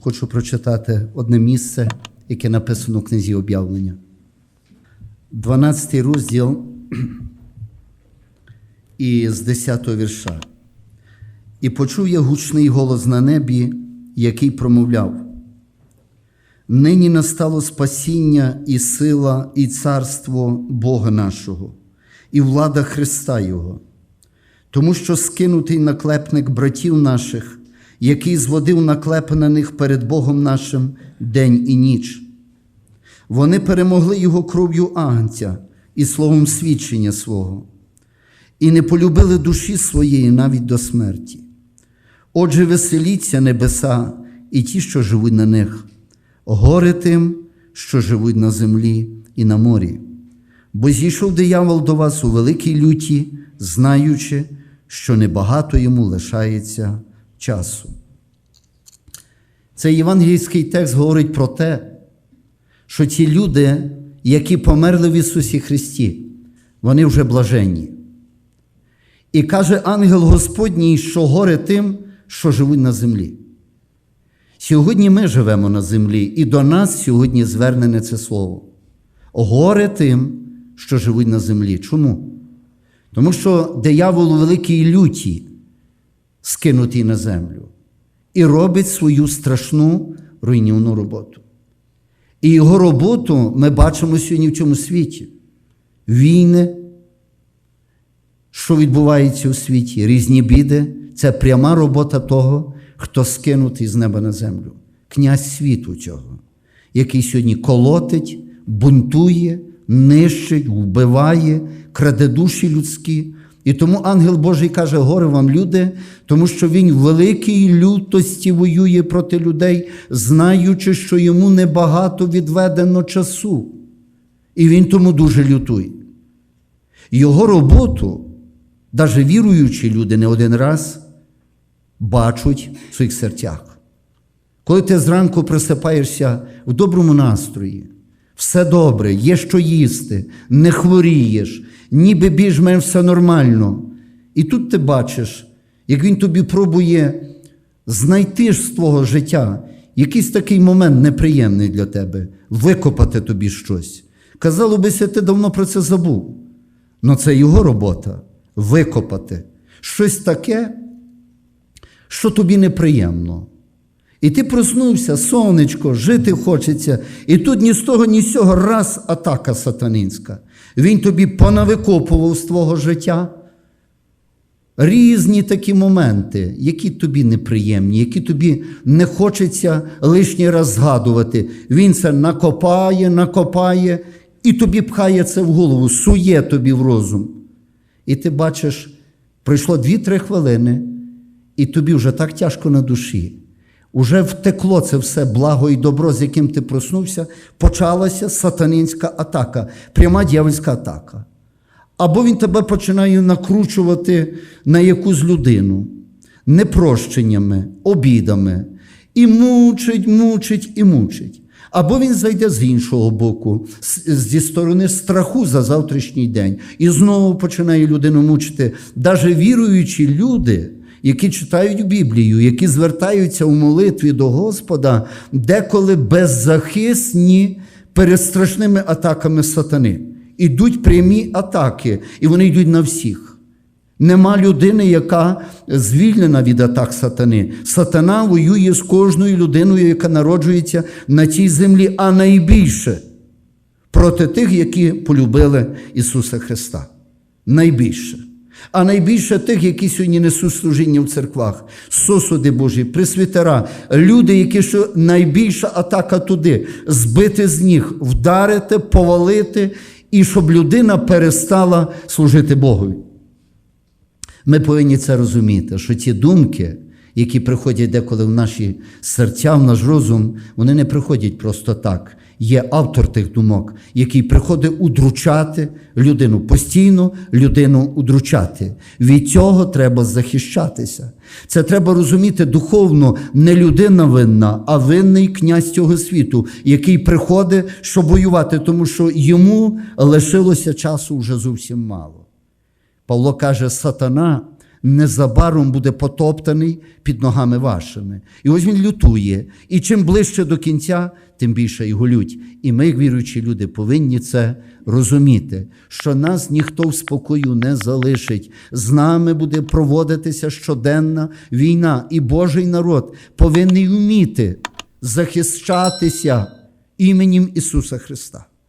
Хочу прочитати одне місце, яке написано в книзі об'явлення. 12 розділ і з 10 вірша. І почув я гучний голос на небі, який промовляв: Нині настало спасіння і сила, і царство Бога нашого, і влада Христа Його, тому що скинутий наклепник братів наших, який зводив наклеп на них перед Богом нашим день і ніч. Вони перемогли його кров'ю агнця і словом свідчення свого, і не полюбили душі своєї навіть до смерті. Отже, веселіться небеса і ті, що живуть на них, горе тим, що живуть на землі і на морі. Бо зійшов диявол до вас у великій люті, знаючи, що небагато йому лишається часу. Цей євангельський текст говорить про те, що ті люди, які померли в Ісусі Христі, вони вже блаженні. І каже ангел Господній, що горе тим, що живуть на землі. Сьогодні ми живемо на землі, і до нас сьогодні звернене це слово. Горе тим, що живуть на землі. Чому? Тому що диявол великій люті скинутий на землю і робить свою страшну руйнівну роботу. І його роботу ми бачимо сьогодні в цьому світі. Війни, що відбувається у світі, різні біди це пряма робота того, хто скинутий з неба на землю. Князь світу цього, який сьогодні колотить, бунтує, нищить, вбиває, краде душі людські. І тому ангел Божий каже: горе вам, люди, тому що він в великій лютості воює проти людей, знаючи, що йому небагато відведено часу. І він тому дуже лютує. Його роботу, навіть віруючі люди не один раз бачать в своїх серцях. Коли ти зранку просипаєшся в доброму настрої, все добре, є що їсти, не хворієш, ніби більш-менш все нормально. І тут ти бачиш, як він тобі пробує знайти з твого життя якийсь такий момент неприємний для тебе, викопати тобі щось. Казало бися, ти давно про це забув. Але це його робота викопати щось таке, що тобі неприємно. І ти проснувся, сонечко, жити хочеться, і тут ні з того, ні з цього раз атака сатанинська. Він тобі понавикопував з твого життя. Різні такі моменти, які тобі неприємні, які тобі не хочеться лишній раз згадувати. Він це накопає, накопає і тобі пхає це в голову, сує тобі в розум. І ти бачиш, пройшло 2-3 хвилини, і тобі вже так тяжко на душі. Уже втекло це все благо і добро, з яким ти проснувся, почалася сатанинська атака, пряма дьявольська атака. Або він тебе починає накручувати на якусь людину непрощеннями, обідами, і мучить, мучить і мучить. Або він зайде з іншого боку, зі сторони страху за завтрашній день, і знову починає людину мучити. Навіть віруючі люди, які читають Біблію, які звертаються у молитві до Господа, деколи беззахисні перед страшними атаками сатани. Ідуть прямі атаки, і вони йдуть на всіх. Нема людини, яка звільнена від атак сатани. Сатана воює з кожною людиною, яка народжується на цій землі, а найбільше проти тих, які полюбили Ісуса Христа. Найбільше. А найбільше тих, які сьогодні несуть служіння в церквах, сосуди Божі, пресвітера, люди, які що найбільша атака туди, збити з ніг, вдарити, повалити, і щоб людина перестала служити Богові. Ми повинні це розуміти, що ті думки, які приходять деколи в наші серця, в наш розум, вони не приходять просто так. Є автор тих думок, який приходить удручати людину, постійно людину удручати. Від цього треба захищатися. Це треба розуміти духовно, не людина винна, а винний князь цього світу, який приходить, щоб воювати, тому що йому лишилося часу вже зовсім мало. Павло каже, сатана незабаром буде потоптаний під ногами вашими. І ось він лютує. І чим ближче до кінця, тим більше його лють. І ми, віруючі люди, повинні це розуміти, що нас ніхто в спокою не залишить. З нами буде проводитися щоденна війна, і Божий народ повинен вміти захищатися іменем Ісуса Христа.